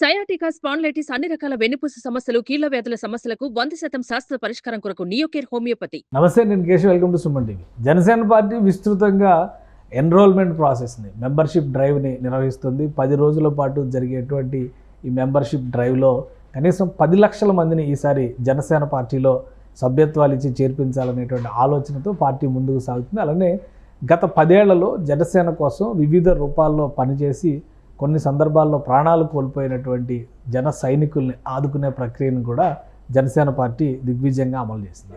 Sciatica spondylitis అన్ని రకాల వెన్నుపూస సమస్యలు కీళ్ళ వ్యాధుల సమస్యలకు వంద శాతం శాస్త్ర పరిష్కారం కొరకు నియోకేర్ హోమియోపతి. నమస్తే నేను Keshav. Welcome to Suman TV. Janasena party విస్తృతంగా ఎన్రోల్మెంట్ ప్రాసెస్ని మెంబర్షిప్ డ్రైవ్ని నిర్వహిస్తుంది. పది రోజుల పాటు జరిగేటువంటి ఈ మెంబర్షిప్ డ్రైవ్లో కనీసం పది లక్షల మందిని ఈసారి జనసేన పార్టీలో సభ్యత్వాలు ఇచ్చి చేర్పించాలనేటువంటి ఆలోచనతో పార్టీ ముందుకు సాగుతుంది. అలానే గత పదేళ్ళలో జనసేన కోసం వివిధ రూపాల్లో పనిచేసి కొన్ని సందర్భాల్లో ప్రాణాలు కోల్పోయినటువంటి జన సైనికుల్ని ఆదుకునే ప్రక్రియను కూడా జనసేన పార్టీ దిగ్విజయంగా అమలు చేసింది.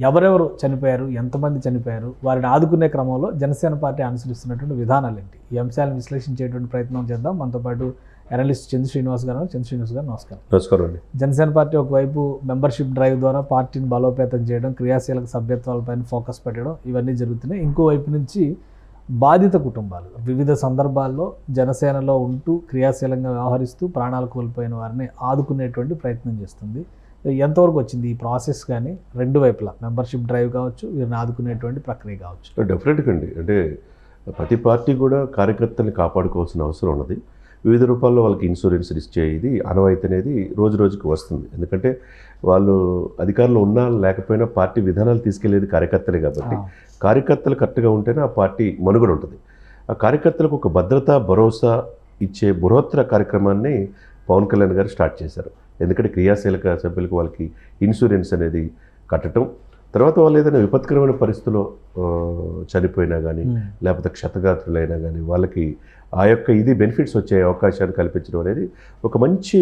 ఎవరెవరు చనిపోయారు? ఎంతమంది చనిపోయారు? వారిని ఆదుకునే క్రమంలో జనసేన పార్టీ అనుసరిస్తున్నటువంటి విధానాలు ఏంటి? ఈ అంశాలను విశ్లేషించేటువంటి ప్రయత్నం చేద్దాం. మనతో పాటు అనలిస్ట్ చంద్ర శ్రీనివాస్ గారు చంద్ర శ్రీనివాస్ గారు నమస్కారం. నమస్కారం అండి. జనసేన పార్టీ ఒకవైపు మెంబర్షిప్ డ్రైవ్ ద్వారా పార్టీని బలోపేతం చేయడం క్రియాశీలక సభ్యత్వాలపైన ఫోకస్ పెట్టడం ఇవన్నీ జరుగుతున్నాయి. ఇంకోవైపు నుంచి బాధిత కుటుంబాలు. వివిధ సందర్భాల్లో జనసేనలో ఉంటూ క్రియాశీలంగా వ్యవహరిస్తూ ప్రాణాలు కోల్పోయిన వారిని ఆదుకునేటువంటి ప్రయత్నం చేస్తుంది. ఎంతవరకు వచ్చింది ఈ ప్రాసెస్ కానీ? రెండు వైపులా. మెంబర్షిప్ డ్రైవ్ కావచ్చు వీరిని ఆదుకునేటువంటి ప్రక్రియ కావచ్చు. డెఫినెట్గా అండి. అంటే ప్రతి పార్టీ కూడా కార్యకర్తల్ని కాపాడుకోవాల్సిన అవసరం ఉన్నది. వివిధ రూపాల్లో వాళ్ళకి ఇన్సూరెన్స్ ఇచ్చే ఇది అనవాయితీ అనేది రోజు రోజుకి వస్తుంది. ఎందుకంటే వాళ్ళు అధికారంలో ఉన్నా లేకపోయినా పార్టీ విధానాలు తీసుకెళ్ళేది కార్యకర్తలే కాబట్టి కార్యకర్తలు కరెక్ట్గా ఉంటేనే ఆ పార్టీ మనుగడ ఉంటుంది. ఆ కార్యకర్తలకు ఒక భద్రత భరోసా ఇచ్చే బృహత్తర కార్యక్రమాన్ని పవన్ కళ్యాణ్ గారు స్టార్ట్ చేశారు. ఎందుకంటే క్రియాశీలక సభ్యులకు వాళ్ళకి ఇన్సూరెన్స్ అనేది కట్టడం తర్వాత వాళ్ళు ఏదైనా విపత్కరమైన పరిస్థితిలో చనిపోయినా కానీ లేకపోతే క్షతగాత్రులైనా కానీ వాళ్ళకి ఆ యొక్క ఇది బెనిఫిట్స్ వచ్చే అవకాశాన్ని కల్పించడం అనేది ఒక మంచి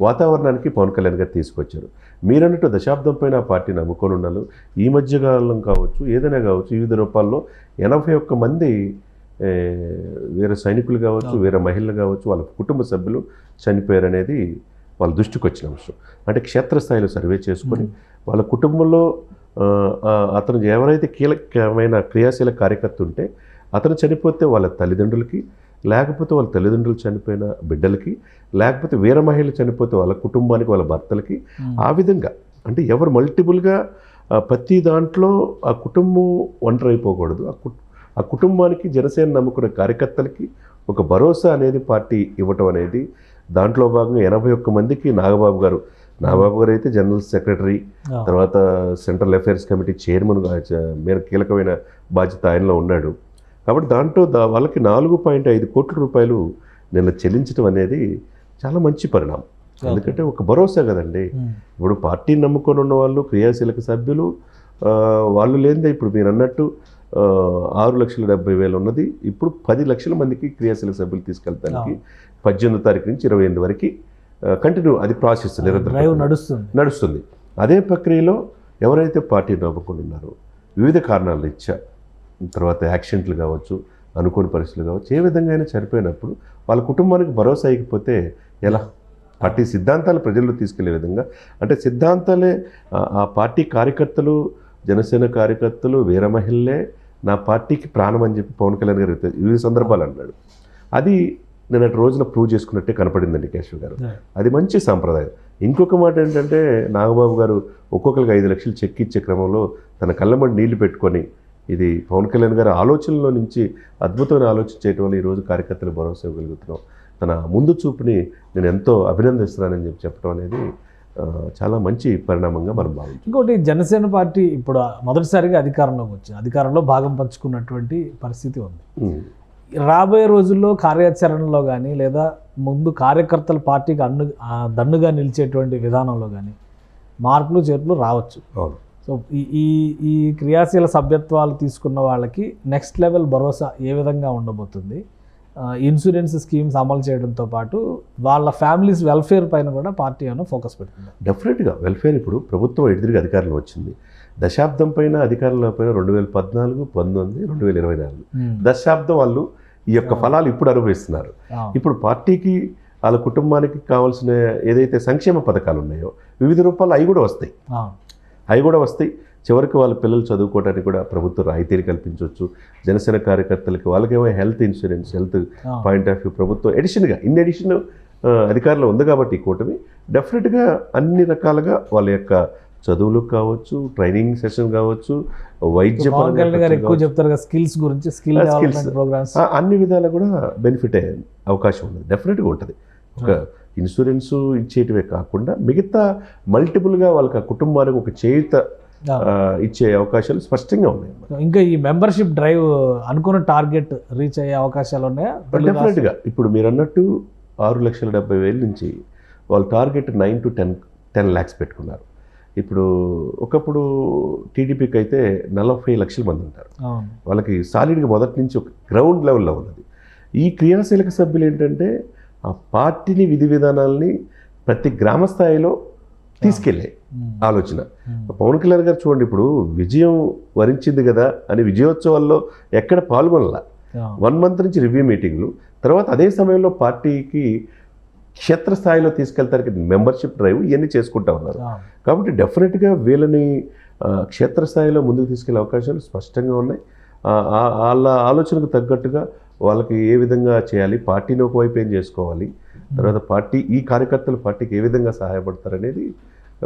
వాతావరణానికి పవన్ కళ్యాణ్ గారు తీసుకొచ్చారు. మీరన్నట్టు దశాబ్దం పైన ఆ పార్టీని నమ్ముకొని ఉన్నారు ఈ మధ్యకాలం కావచ్చు ఏదైనా కావచ్చు వివిధ రూపాల్లో ఎనభై ఒక్క మంది వేరే సైనికులు కావచ్చు వేరే మహిళలు కావచ్చు వాళ్ళ కుటుంబ సభ్యులు చనిపోయారు అనేది వాళ్ళ దృష్టికి వచ్చిన అంశం. అంటే క్షేత్రస్థాయిలో సర్వే చేసుకొని వాళ్ళ కుటుంబంలో అతను ఎవరైతే కీలకమైన క్రియాశీల కార్యకర్త ఉంటే అతను చనిపోతే వాళ్ళ తల్లిదండ్రులకి లేకపోతే వాళ్ళ తల్లిదండ్రులు చనిపోయిన బిడ్డలకి లేకపోతే వేరే మహిళలు చనిపోతే వాళ్ళ కుటుంబానికి వాళ్ళ భర్తలకి ఆ విధంగా. అంటే ఎవరు మల్టిపుల్గా ప్రతి దాంట్లో ఆ కుటుంబం ఒంటరి అయిపోకూడదు ఆ ఆ కుటుంబానికి జనసేన నమ్ముకున్న కార్యకర్తలకి ఒక భరోసా అనేది పార్టీ ఇవ్వటం అనేది దాంట్లో భాగంగా ఎనభై ఒక్క మందికి నాగబాబు గారు. నాగబాబు గారు అయితే జనరల్ సెక్రటరీ తర్వాత సెంట్రల్ అఫైర్స్ కమిటీ చైర్మన్ మేర కీలకమైన బాధ్యత ఆయనలో ఉన్నాడు. కాబట్టి దాంట్లో దా వాళ్ళకి నాలుగు పాయింట్ ఐదు కోట్ల రూపాయలు నిన్న చెల్లించడం అనేది చాలా మంచి పరిణామం. ఎందుకంటే ఒక భరోసా కదండి. ఇప్పుడు పార్టీని నమ్ముకొని ఉన్న వాళ్ళు క్రియాశీలక సభ్యులు వాళ్ళు లేనిదే ఇప్పుడు మీరు అన్నట్టు ఆరు లక్షల డెబ్బై వేలు ఉన్నది. ఇప్పుడు పది లక్షల మందికి క్రియాశీలక సభ్యులు తీసుకెళ్తానికి పద్దెనిమిదో తారీఖు నుంచి ఇరవై ఎనిమిది వరకు కంటిన్యూ అది ప్రాసెస్ నిరంతరం నడుస్తుంది. నడుస్తుంది. అదే ప్రక్రియలో ఎవరైతే పార్టీ నమ్ముకుని ఉన్నారో వివిధ కారణాల రీత్యా తర్వాత యాక్సిడెంట్లు కావచ్చు అనుకోని పరిస్థితులు కావచ్చు ఏ విధంగా అయినా చనిపోయినప్పుడు వాళ్ళ కుటుంబానికి భరోసా ఇకపోతే ఎలా? పార్టీ సిద్ధాంతాలు ప్రజల్లో తీసుకెళ్ళే విధంగా అంటే సిద్ధాంతాలే ఆ పార్టీ కార్యకర్తలు జనసేన కార్యకర్తలు వీర మహిళలే నా పార్టీకి ప్రాణం అని చెప్పి పవన్ కళ్యాణ్ గారు వివిధ సందర్భాలు అన్నాడు. అది నిన్నటి రోజున ప్రూవ్ చేసుకున్నట్టే కనపడిందండి కేశవ్ గారు. అది మంచి సాంప్రదాయం. ఇంకొక మాట ఏంటంటే నాగబాబు గారు ఒక్కొక్కరికి ఐదు లక్షలు చెక్ ఇచ్చే క్రమంలో తన కళ్ళమడి నీళ్ళు పెట్టుకొని ఇది పవన్ కళ్యాణ్ గారి ఆలోచనలో నుంచి అద్భుతమైన ఆలోచన చేయటం వల్ల ఈరోజు కార్యకర్తలు భరోసా ఇవ్వగలుగుతున్నాం. తన ముందు చూపుని నేను ఎంతో అభినందిస్తున్నానని చెప్పి చెప్పడం అనేది చాలా మంచి పరిణామంగా మనం భావించాం. ఇంకోటి జనసేన పార్టీ ఇప్పుడు మొదటిసారిగా అధికారంలోకి వచ్చింది. అధికారంలో భాగం పంచుకున్నటువంటి పరిస్థితి ఉంది. రాబోయే రోజుల్లో కార్యాచరణలో కానీ లేదా ముందు కార్యకర్తల పార్టీకి అన్ను దన్నుగా నిలిచేటువంటి విధానంలో కానీ మార్పులు చేర్పులు రావచ్చు. అవును. సో ఈ ఈ ఈ క్రియాశీల సభ్యత్వాలు తీసుకున్న వాళ్ళకి నెక్స్ట్ లెవెల్ భరోసా ఏ విధంగా ఉండబోతుంది? ఇన్సూరెన్స్ స్కీమ్స్ అమలు చేయడంతో పాటు వాళ్ళ ఫ్యామిలీస్ వెల్ఫేర్ పైన కూడా పార్టీ ఏమైనా ఫోకస్ పెడుతుంది. డెఫినెట్గా వెల్ఫేర్ ఇప్పుడు ప్రభుత్వం ఎదురుగా అధికారంలో వచ్చింది. దశాబ్దం పైన అధికారంలో పైన రెండు వేల పద్నాలుగు పంతొమ్మిది రెండు వేల ఇరవై నాలుగు. దశాబ్దం వాళ్ళు ఈ యొక్క ఫలాలు ఇప్పుడు అనుభవిస్తున్నారు. ఇప్పుడు పార్టీకి వాళ్ళ కుటుంబానికి కావాల్సిన ఏదైతే సంక్షేమ పథకాలు ఉన్నాయో వివిధ రూపాల్లో అవి కూడా వస్తాయి. అవి కూడా వస్తాయి. చివరికి వాళ్ళ పిల్లలు చదువుకోవడానికి కూడా ప్రభుత్వం రాయితీలు కల్పించవచ్చు. జనసేన కార్యకర్తలకి వాళ్ళకేమో health insurance health point of view ప్రభుత్వం ఎడిషన్గా ఇన్ ఎడిషన్ అధికారంలో ఉంది కాబట్టి ఈ కూటమి డెఫినెట్గా అన్ని రకాలుగా వాళ్ళ యొక్క చదువులు కావచ్చు ట్రైనింగ్ సెషన్ కావచ్చు వైద్య ఎక్కువ. చెప్తారు కదా స్కిల్స్ గురించి స్కిల్ ప్రోగ్రామ్స్ అన్ని విధాలు కూడా బెనిఫిటే అవకాశం ఉన్నది. డెఫినెట్గా ఉంటుంది. ఒక ఇన్సూరెన్స్ ఇచ్చేటివే కాకుండా మిగతా మల్టిపుల్గా వాళ్ళకి ఆ కుటుంబానికి ఒక చేయుత ఇచ్చే అవకాశాలు స్పష్టంగా ఉన్నాయి ఇంకా ఈ మెంబర్షిప్ డ్రైవ్ అనుకున్న టార్గెట్ రీచ్ అయ్యే అవకాశాలు ఉన్నాయా? డెఫినెట్గా ఇప్పుడు మీరు అన్నట్టు ఆరు లక్షల డెబ్బై వేల నుంచి వాళ్ళు target nine to ten ten lakhs పెట్టుకున్నారు. ఇప్పుడు ఒకప్పుడు టీడీపీకి అయితే నలభై లక్షల మంది ఉంటారు. వాళ్ళకి సాలిడ్గా మొదటి నుంచి ఒక గ్రౌండ్ లెవెల్లో ఉన్నది. ఈ క్రియాశీలక సభ్యులు ఏంటంటే ఆ పార్టీని విధి విధానాల్ని ప్రతి గ్రామ స్థాయిలో తీసుకెళ్ళే. ఆలోచన. పవన్ కళ్యాణ్ గారు చూడండి ఇప్పుడు విజయం వరించింది కదా అని విజయోత్సవాల్లో ఎక్కడ పాల్గొనలా. వన్ మంత్ నుంచి రివ్యూ మీటింగ్లు తర్వాత అదే సమయంలో పార్టీకి క్షేత్రస్థాయిలో తీసుకెళ్తానికి మెంబర్షిప్ డ్రైవ్ ఇవన్నీ చేసుకుంటా ఉన్నారు. కాబట్టి డెఫినెట్గా వీళ్ళని క్షేత్రస్థాయిలో ముందుకు తీసుకెళ్ళే అవకాశాలు స్పష్టంగా ఉన్నాయి వాళ్ళ ఆలోచనకు తగ్గట్టుగా వాళ్ళకి ఏ విధంగా చేయాలి పార్టీని ఒకవైపు ఏం చేసుకోవాలి తర్వాత పార్టీ ఈ కార్యకర్తలు పార్టీకి ఏ విధంగా సహాయపడతారనేది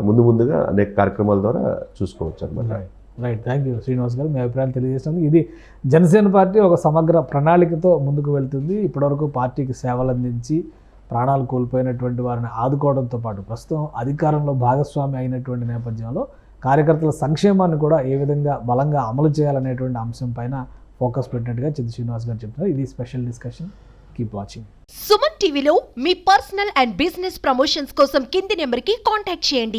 ముందు ముందుగా అనేక కార్యక్రమాల ద్వారా చూసుకోవచ్చు అనమాట right right thank you Srinivas garu. మీ అభిప్రాయాలు తెలియజేసినందుకు ఇది జనసేన పార్టీ ఒక సమగ్ర ప్రణాళికతో ముందుకు వెళ్తుంది. ఇప్పటివరకు పార్టీకి సేవలు అందించి ప్రాణాలు కోల్పోయినటువంటి వారిని ఆదుకోవడంతో పాటు ప్రస్తుతం అధికారంలో భాగస్వామి అయినటువంటి నేపథ్యంలో కార్యకర్తల సంక్షేమాన్ని కూడా ఏ విధంగా బలంగా అమలు చేయాలనేటువంటి అంశం పైన ఫోకస్ పెట్టినట్టుగా చిత్త శ్రీనివాస్ గారు చెప్తున్నారు. ఇది special discussion keep watching Suman టీవీలో మీ పర్సనల్ అండ్ బిజినెస్ ప్రమోషన్స్ కోసం కింది నెంబర్కి కాంటాక్ట్ చేయండి.